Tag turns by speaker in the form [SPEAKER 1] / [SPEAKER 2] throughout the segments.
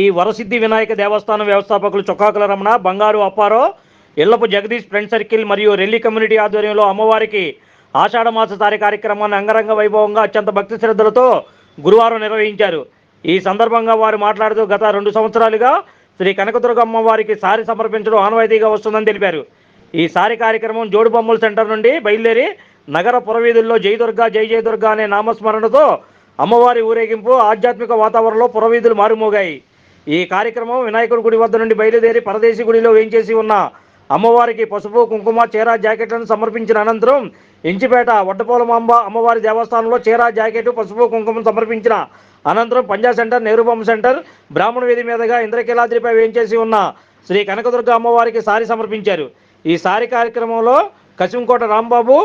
[SPEAKER 1] ఈ వరసిద్ధి వినాయక దేవస్థానం వ్యవస్థాపకులు Chokkakula Ramana Bangaru Apparao Ellapu Jagadish friend circle మరియు రెల్లి కమ్యూనిటీ ఆధ్వర్యంలో అమ్మవారికి ఆషాఢ మాస సారి కార్యక్రమాన్ని అంగరంగ వైభవంగా అత్యంత భక్తి శ్రద్ధలతో గురువారం నిర్వహించారు. ఈ సందర్భంగా వారు మాట్లాడుతూ గత రెండు సంవత్సరాలుగా శ్రీ కనకదుర్గ అమ్మవారికి సారి సమర్పించడం ఆనవాయితీగా వస్తుందని తెలిపారు. ఈ సారి కార్యక్రమం జోడుబొమ్మల సెంటర్ నుండి బయలుదేరి నగర పురవీధుల్లో జై దుర్గా జై జయ దుర్గా అనే నామస్మరణతో అమ్మవారి ఊరేగింపు ఆధ్యాత్మిక వాతావరణంలో పురవీధులు మారుమోగాయి. ఈ కార్యక్రమం వినాయకుడి గుడి వద్ద నుండి బయలుదేరి పరదేశి గుడిలో వేయించేసి ఉన్న అమ్మవారికి పసుపు కుంకుమ చీర జాకెట్లను సమర్పించిన అనంతరం ఇంచిపేట వడ్డపోలమాంబ అమ్మవారి దేవస్థానంలో చీర జాకెట్ పసుపు కుంకుమ సమర్పించిన అనంతరం పంజా సెంటర్ నెహ్రూబొమ్మ సెంటర్ బ్రాహ్మణ వేది మీదుగా ఇంద్రకీలాద్రిపై వేయించేసి ఉన్న శ్రీ కనకదుర్గ అమ్మవారికి సారి సమర్పించారు. ఈ సారి కార్యక్రమంలో కసింకోట రాంబాబు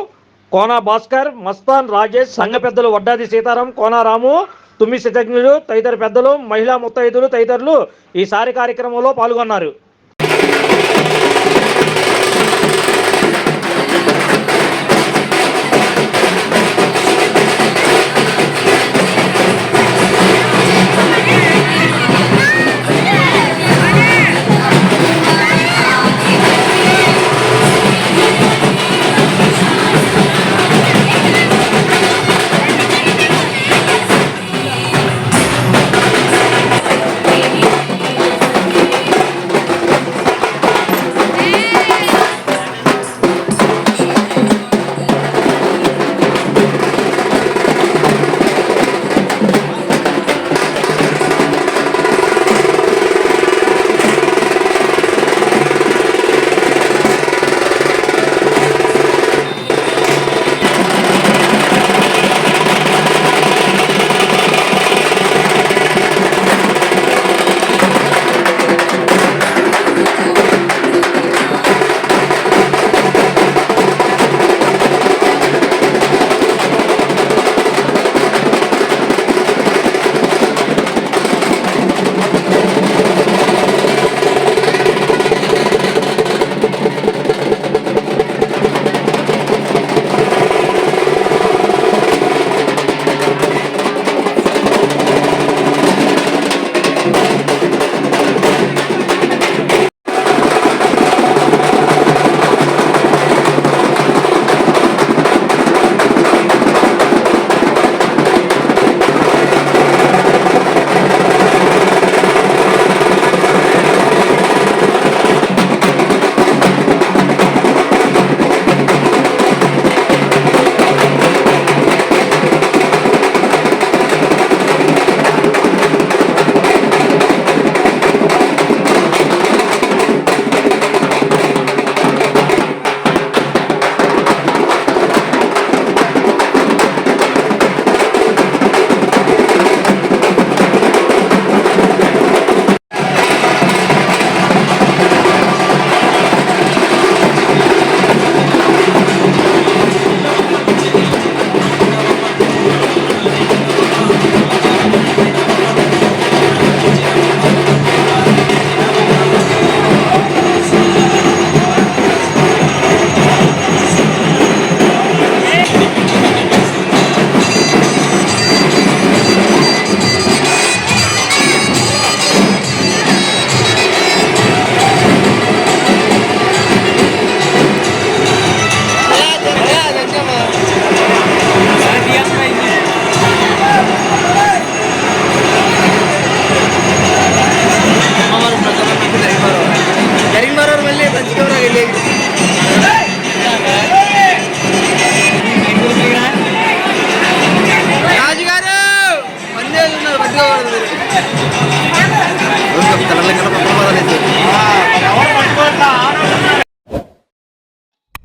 [SPEAKER 1] కోన భాస్కర్ మస్తాన్ రాజేష్ సంఘ పెద్దలు వడ్డాది సీతారాం కోనారాము తుమ్మి శతజ్ఞులు తదితర పెద్దలు మహిళా ముత్తైదులు తదితరులు ఈ సారి కార్యక్రమంలో పాల్గొన్నారు.